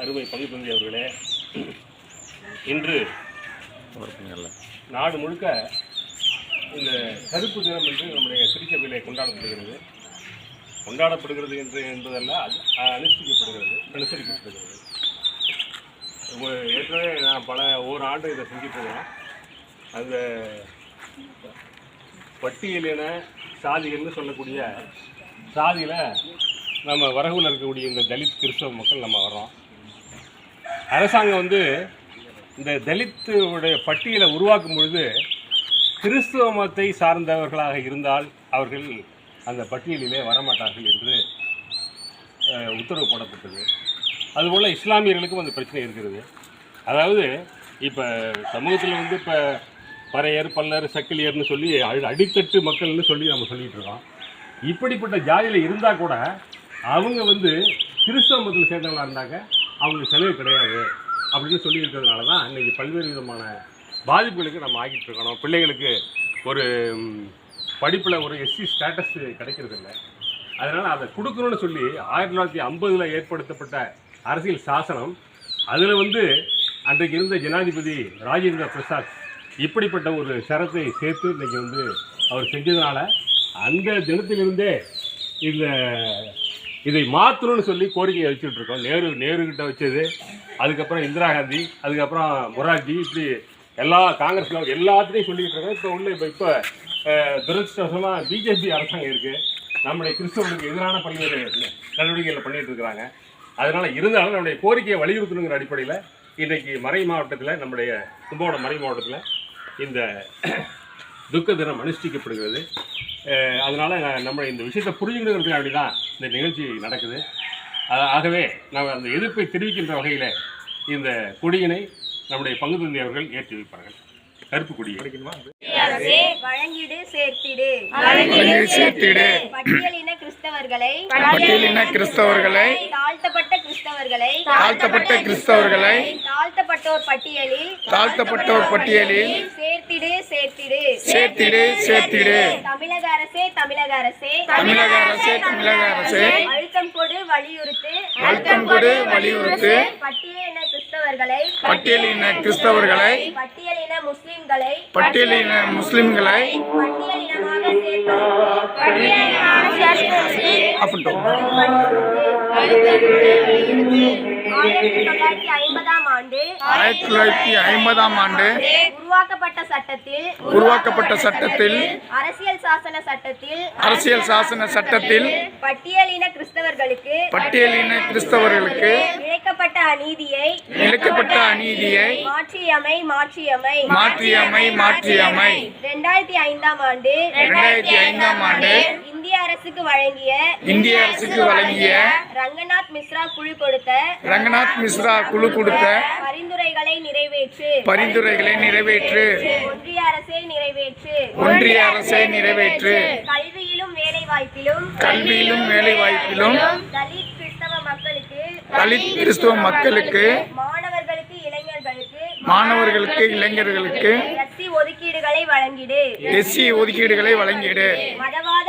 அருமை பங்குத்தந்தி அவர்களே இன்று நாடு முழுக்க இந்த கருப்பு தினம் என்று நம்முடைய திருச்சபையிலே கொண்டாடப்படுகிறது. கொண்டாடப்படுகிறது என்று என்பதல்ல அது அனுஷ்டிக்கப்படுகிறது அனுசரிக்கப்படுகிறது. ஏற்கனவே நான் பல ஒரு ஆண்டு இதை செஞ்சுட்டு அந்த பட்டியலின சாதிகள்னு சொல்லக்கூடிய சாதியில் நம்ம வரகுல இருக்கக்கூடிய இந்த தலித் கிறிஸ்தவ மக்கள் நம்ம வர்றோம். அரசாங்கம் வந்து இந்த தலித்துடைய பட்டியலை உருவாக்கும் பொழுது கிறிஸ்துவ மதத்தை சார்ந்தவர்களாக இருந்தால் அவர்கள் அந்த பட்டியலிலே வரமாட்டார்கள் என்று உத்தரவு போடப்பட்டது. அதுபோல் இஸ்லாமியர்களுக்கும் அந்த பிரச்சனை இருக்கிறது. அதாவது இப்போ சமூகத்தில் வந்து இப்போ பறையர் பல்லர் சக்கிலியர்னு சொல்லி அடித்தட்டு மக்கள்னு சொல்லி நம்ம சொல்லிகிட்டு இருக்கோம். இப்படிப்பட்ட ஜாதியில் இருந்தால் கூட அவங்க வந்து கிறிஸ்தவ மதத்தில் சேர்ந்தவங்களா இருந்தாங்க. அவங்களுக்கு செலவு கிடையாது அப்படின்னு சொல்லி இருக்கிறதுனால தான் இன்றைக்கி பல்வேறு விதமான பாதிப்புகளுக்கு நம்ம ஆகிட்டு இருக்கணும் பிள்ளைகளுக்கு ஒரு படிப்பில் ஒரு எஸ்சி ஸ்டேட்டஸ் கிடைக்கிறது இல்லை. அதனால் அதை கொடுக்கணும்னு சொல்லி ஆயிரத்தி தொள்ளாயிரத்தி ஐம்பதில் ஏற்படுத்தப்பட்ட அரசியல் சாசனம் அதில் வந்து அன்றைக்கு இருந்த ஜனாதிபதி ராஜேந்திர பிரசாத் இப்படிப்பட்ட ஒரு சரத்தை சேர்த்து இன்றைக்கி வந்து அவர் செஞ்சதுனால அந்த தினத்திலிருந்தே இந்த இதை மாற்றணும்னு சொல்லி கோரிக்கையை வச்சுட்டு இருக்கோம். நேரு நேரு கிட்ட வச்சது. அதுக்கப்புறம் இந்திரா காந்தி அதுக்கப்புறம் மொராஜி இப்படி எல்லா காங்கிரஸ் எல்லாத்துலேயும் சொல்லிக்கிட்டு இருக்கோம். இப்போ உள்ள இப்போ இப்போ துரதிருஷ்டவசமாக பிஜேபி அரசாங்கம் இருக்குது நம்முடைய கிறிஸ்தவர்களுக்கு எதிரான பல்வேறு நடவடிக்கைகளை பண்ணிட்டு இருக்கிறாங்க. அதனால் இருந்தாலும் நம்முடைய கோரிக்கையை வலியுறுத்தணுங்கிற அடிப்படையில் இன்றைக்கி மறை மாவட்டத்தில் நம்முடைய கும்பகோணம் மறை மாவட்டத்தில் இந்த துக்க தினம் அனுஷ்டிக்கப்படுகிறது அதனால நம்ம இந்த விஷயத்தை புரிஞ்சுக்கணுங்கிறதுக்காக தான் இந்த நிகழ்ச்சி நடக்குது. ஆகவே நாம் அந்த எதிர்ப்பை தெரிவிக்கின்ற வகையில் இந்த கொடியினை நம்முடைய பங்கு தந்தி அவர்கள் ஏற்றி வைப்பார்கள். கருப்பு கொடி. வழங்கிடு சேர்த்திடு. வழங்கிடு சேர்த்திடு. பட்டியலின கிறிஸ்தவர்களை பட்டியலின கிறிஸ்தவர்களை தாழ்த்தப்பட்ட கிறிஸ்தவர்களை தாழ்த்தப்பட்ட கிறிஸ்தவர்களை தாழ்த்தப்பட்டோர் பட்டியலில் தாழ்த்தப்பட்டோர் பட்டியலில் சேர்த்திடு சேர்த்திடு. சேர்த்திடு சேர்த்திடு. தமிழக அரசே தமிழக அரசே. தமிழக அரசே தமிழக அரசே. அழுத்தம் கொடு வலியுறுத்து. அழுத்தம் கொடு வலியுறுத்து. பட்டியலின கிறிஸ்தவர்களை. பட்டியலின கிறிஸ்தவர்களை. பட்டியலின முஸ்லிம்களை. பட்டியலின முஸ்லிம்களை. பட்டியலினமாக அப்படின்ட்டோம் ஆயிரத்தி தொள்ளாயிரத்தி ஐம்பதாம் ஆண்டு ஆயிரத்தி தொள்ளாயிரத்தி ஐம்பதாம் ஆண்டு உருவாக்கப்பட்ட சட்டத்தில் உருவாக்கப்பட்ட சட்டத்தில் அரசியல் சாசன சட்டத்தில் அரசியல் சாசன சட்டத்தில் பட்டியலின கிறிஸ்தவர்களுக்கு பட்டியலின கிறிஸ்தவர்களுக்கு இழைக்கப்பட்ட அநீதியை இழைக்கப்பட்ட அநீதியை மாற்றியமை மாற்றியமை. மாற்றியமை மாற்றியமை. ரெண்டாயிரத்தி ஐந்தாம் ஆண்டு இரண்டாயிரத்தி ஐந்தாம் ஆண்டு அரசுக்கு வழங்கிய இந்திய அரசுக்கு வழங்கிய ரங்கநாத் மிஸ்ரா குழு கொடுத்த ரங்கநாத் மிஸ்ரா குழு கொடுத்த பரிந்துரைகளை நிறைவேற்று. பரிந்துரைகளை நிறைவேற்று. ஒன்றிய அரசே நிறைவேற்று. ஒன்றிய அரசை நிறைவேற்று. கல்வியிலும் வேலை வாய்ப்பிலும் கல்வியிலும் வேலை வாய்ப்பிலும் தலித் கிறிஸ்தவ மக்களுக்கு தலித் கிறிஸ்துவ மக்களுக்கு மாணவர்களுக்கு இளைஞர்களுக்கு மாணவர்களுக்கு இளைஞர்களுக்கு எஸ்சி ஒதுக்கீடுகளை வழங்கிடு. எஸ்சி ஒதுக்கீடுகளை வழங்கிடு. மதவாத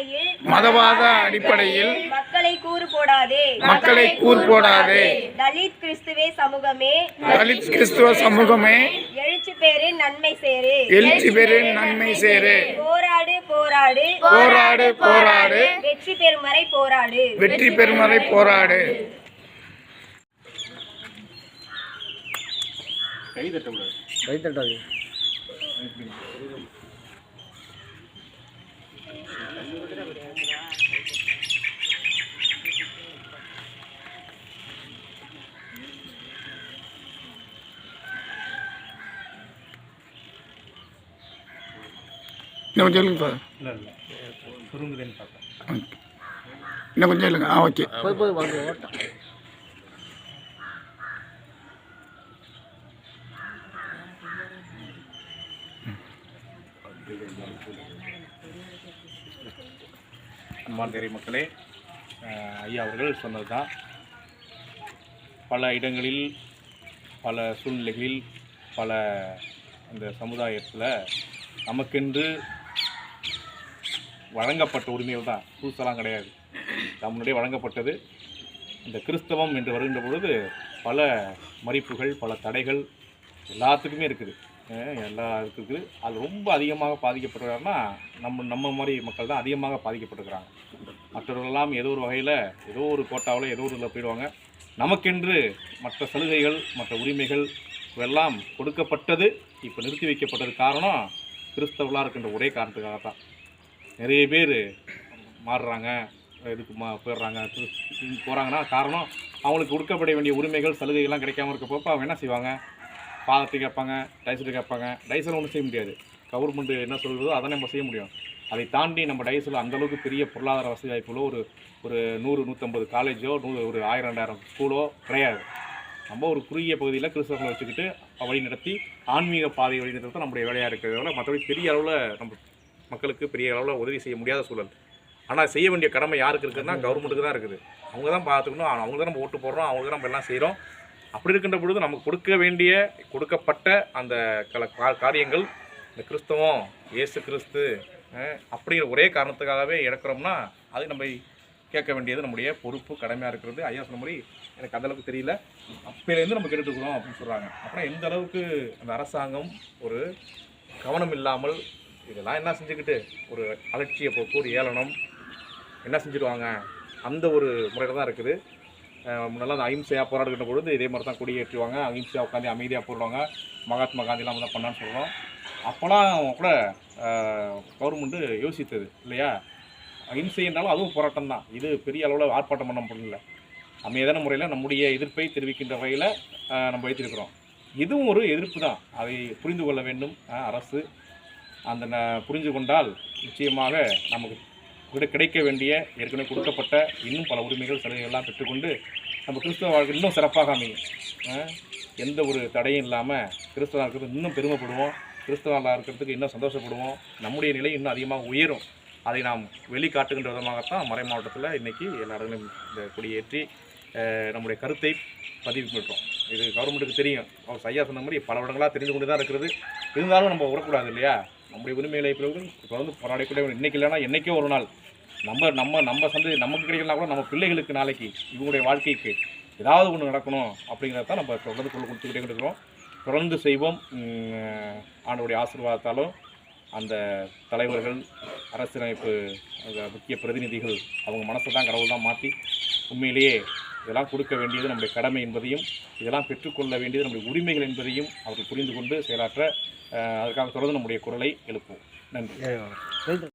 அடிப்படையில் மதவாத அடிப்படையில் மக்களை கூறு போடாதே. மக்களை கூர் போடாதே. தலித் கிறிஸ்துவே சமூகமே. தலித் கிறிஸ்துவ சமூகமே. எழுச்சி பேரு நன்மை சேரு. எழுச்சி பெரு நன்மை சேரு. போராடு போராடு. போராடு போராடு. வெற்றி பெறும் வரை போராடு. வெற்றி பெறும் வரை போராடு. கை தட்டக்கூடாது. இன்னும் கொஞ்சம் இல்லைங்க இல்லை இல்லை சுருங்குதுன்னு பார்த்தேன் இன்னும் கொஞ்சம் இல்லைங்க ஆ ஓகே. அன்பாந்தேரி மக்களே ஐயா அவர்கள் சொன்னது தான் பல இடங்களில் பல சூழ்நிலைகளில் பல அந்த சமுதாயத்தில் நமக்கென்று வழங்கப்பட்ட உரிமைகள் தான். புதுசெல்லாம் கிடையாது. நம்மளுடைய வழங்கப்பட்டது. இந்த கிறிஸ்தவம் என்று வருகின்ற பொழுது பல மறிப்புகள் பல தடைகள் எல்லாத்துக்குமே இருக்குது. எல்லா இருக்குது. அது ரொம்ப அதிகமாக பாதிக்கப்பட்டிருக்காருன்னா நம்ம நம்ம மாதிரி மக்கள் தான் அதிகமாக பாதிக்கப்பட்டிருக்கிறாங்க. மற்றவர்களெல்லாம் ஏதோ ஒரு வகையில் ஏதோ ஒரு கோட்டாவில் ஏதோ ஒரு இதில் போயிடுவாங்க. நமக்கென்று மற்ற சலுகைகள் மற்ற உரிமைகள் இவெல்லாம் கொடுக்கப்பட்டது இப்போ நிறுத்தி வைக்கப்பட்டது காரணம் கிறிஸ்தவர்களாக இருக்கின்ற ஒரே காரணத்துக்காக தான் நிறைய பேர் மாறுறாங்க இதுக்கு மா போயிடுறாங்க போகிறாங்கன்னா காரணம் அவங்களுக்கு கொடுக்கப்பட வேண்டிய உரிமைகள் சலுகைகள்லாம் கிடைக்காம இருக்கப்போ அவங்க என்ன செய்வாங்க? பாதத்தை கேட்பாங்க டைசல் கேட்பாங்க. டைசல் ஒன்றும் செய்ய முடியாது. கவர்மெண்ட் என்ன சொல்கிறதோ அதை நம்ம செய்ய முடியும். அதை தாண்டி நம்ம டைஸில் அந்தளவுக்கு பெரிய பொருளாதார வசதி வாய்ப்புகளோ ஒரு ஒரு நூறு நூற்றம்பது காலேஜோ நூறு ஒரு ஆயிரம் ரெண்டாயிரம் ஸ்கூலோ கிடையாது. நம்ம ஒரு குறுகிய பகுதியில் கிறிஸ்தவர்களை வச்சுக்கிட்டு வழி நடத்தி ஆன்மீக பாதை வழி நடத்துறது நம்முடைய வேலையாக இருக்கிறதால மற்றபடி பெரிய அளவில் நம்ம மக்களுக்கு பெரிய அளவில் உதவி செய்ய முடியாத சூழல். ஆனால் செய்ய வேண்டிய கடமை யாருக்கு இருக்குதுன்னா கவர்மெண்ட்டுக்கு தான் இருக்குது. அவங்க தான் பார்த்துக்கணும். அவங்க தான் நம்ம ஓட்டு போடுறோம். அவங்க தான் நம்ம எல்லாம் செய்கிறோம் அப்படி இருக்கின்ற பொழுது நமக்கு கொடுக்க வேண்டிய கொடுக்கப்பட்ட அந்த கல காரியங்கள் இந்த கிறிஸ்தவம் இயேசு கிறிஸ்து அப்படிங்கிற ஒரே காரணத்துக்காகவே இழக்கிறோம்னா அது நம்ம கேட்க வேண்டியது நம்முடைய பொறுப்பு கடமையாக இருக்கிறது. ஐயா சொன்ன மாதிரி எனக்கு அந்த அளவுக்கு தெரியல. அப்போலேருந்து நம்ம கேட்டுட்டு இருக்கிறோம் அப்படின்னு சொல்கிறாங்க அப்புறம் எந்த அளவுக்கு அந்த அரசாங்கம் ஒரு கவனம் இல்லாமல் இதெல்லாம் என்ன செஞ்சுக்கிட்டு ஒரு அலட்சிய போக்கு ஒரு ஏளனம் என்ன செஞ்சுருவாங்க? அந்த ஒரு முறையில் தான் இருக்குது. முன்னெல்லாம் அந்த அஹிம்சையாக போராடுகின்ற பொழுது இதே மாதிரி தான் கொடியேற்றுவாங்க. அஹிம்சையாக உட்காந்து அமைதியாக போடுவாங்க மகாத்மா காந்திலாம் தான் பண்ணான்னு சொல்கிறோம் அப்போலாம் கூட கவர்மெண்ட்டு யோசித்தது இல்லையா? அஹிம்சை என்றாலும் அதுவும் போராட்டம் தான். இது பெரிய அளவில் ஆர்ப்பாட்டம் பண்ண முடியல. அமைதியான முறையில் நம்முடைய எதிர்ப்பை தெரிவிக்கின்ற வகையில் நம்ம வைத்திருக்கிறோம். இதுவும் ஒரு எதிர்ப்பு தான். அதை புரிந்து கொள்ள வேண்டும் அரசு. அந்த ந- கொண்டால் நிச்சயமாக நமக்கு கிடைக்க வேண்டிய ஏற்கனவே கொடுக்கப்பட்ட இன்னும் பல உரிமைகள் சலுகைகள்லாம் பெற்றுக்கொண்டு நம்ம கிறிஸ்தவ வாழ்க்கை இன்னும் சிறப்பாக அமையும். எந்த ஒரு தடையும் இல்லாமல் கிறிஸ்தவ இருக்கிறது இன்னும் பெருமைப்படுவோம். கிறிஸ்தவர்களாக இருக்கிறதுக்கு இன்னும் சந்தோஷப்படுவோம். நம்முடைய நிலை இன்னும் அதிகமாக உயரும். அதை நாம் வெளிக்காட்டுகின்ற விதமாகத்தான் மறை மாவட்டத்தில் இன்றைக்கி எல்லா இடங்களிலும் இந்த கொடியேற்றி நம்முடைய கருத்தை பதிவு பண்ணுறோம் இது கவர்மெண்ட்டுக்கு தெரியும். அவர் ஐயா சொன்ன மாதிரி பல இடங்களாக தெரிந்து கொண்டு தான் இருக்கிறது. இருந்தாலும் நம்ம விடக்கூடாது இல்லையா? நம்முடைய உரிமைகளை பிறகு தொடர்ந்து போராடக்கூடிய இன்னைக்கு இல்லைன்னா என்றைக்கோ ஒரு நாள் நம்ம நம்ம நம்ம சந்ததி நமக்கு கிடைக்கலனா கூட நம்ம பிள்ளைகளுக்கு நாளைக்கு இவங்களுடைய வாழ்க்கைக்கு ஏதாவது ஒன்று நடக்கணும் அப்படிங்கிறத தான் நம்ம தொடர்ந்து கொண்டு கொடுத்துக்கிட்டே இருக்கிறோம். தொடர்ந்து செய்வோம். உம், ஆண்டவருடைய ஆசீர்வாதத்தாலும் அந்த தலைவர்கள் அரசியலமைப்பு முக்கிய பிரதிநிதிகள் அவங்க மனசை தான் கடவுள் தான் மாற்றி உண்மையிலேயே இதெல்லாம் கொடுக்க வேண்டியது நம்முடைய கடமை என்பதையும் இதெல்லாம் பெற்றுக்கொள்ள வேண்டியது நம்முடைய உரிமைகள் என்பதையும் அவர்கள் புரிந்து கொண்டு செயலாற்ற அதற்காக தொடர்ந்து நம்முடைய குரலை எழுப்புவோம். நன்றி.